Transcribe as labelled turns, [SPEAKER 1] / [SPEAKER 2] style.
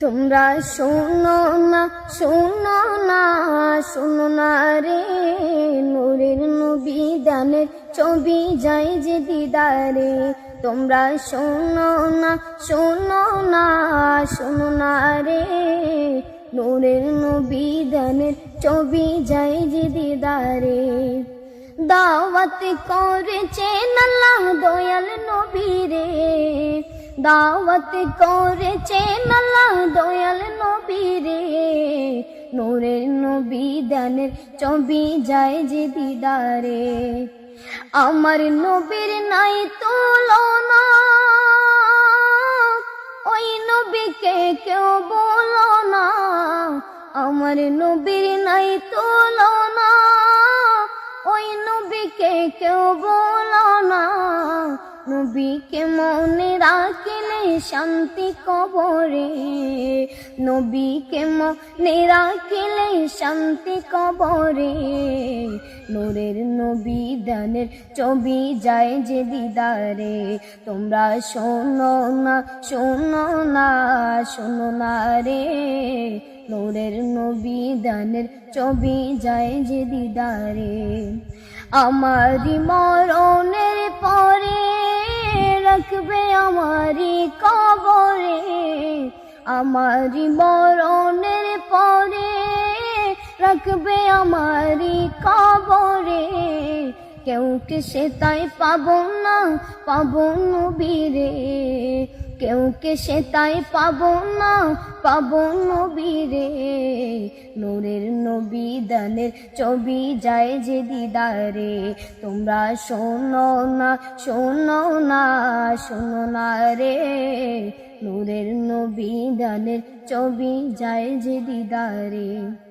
[SPEAKER 1] তোমরা শোনো না শোনো না শোনো না রে। নূরের নবী দানের ছবি যাই যে দিদারে। তোমরা শোনো না শোনো না শোনো না রে। নূরের নবী দানের ছবি যাই যে দিদারে। দাওয়াত করেছেন আল্লাহ দয়াল নবী রে দাওয়াত করেছেন আল্লাহ দয়াল নবী রে। নূরের নবী দানের ছবি যায় যে দিদারে। আমার নবীর নাই তুলনা, ওই নবীকে কেউ বলো না। আমার নবীর নাই তুলনা, ওই নবীকে কেউ বলো না। নবীকে শান্তি কবরে। নবীকে মনে রাখলে শান্তি কবরে। নূরের নবী দানের ছবি যায় যে দিদারে। তোমরা শোনো না শোনো না শোনো না রে। নূরের নবী দানের ছবি যায় যে দিদারে। আমারি মরণের পরে রাখবে আমারি কবরে, আমারি মরণের পরে রাখবে আমারি কবরে। কেউ কে সে তাই পাবো না, পাবো নবীরে। কেউ কে সে তাই পাবো না, পাবো নবীরে। নূরের নবী দানের ছবি যায় যে দিদারে। তোমরা শোনো না শোনো না শোনো না রে। নূরের নবী দানের ছবি যায় যে দিদারে।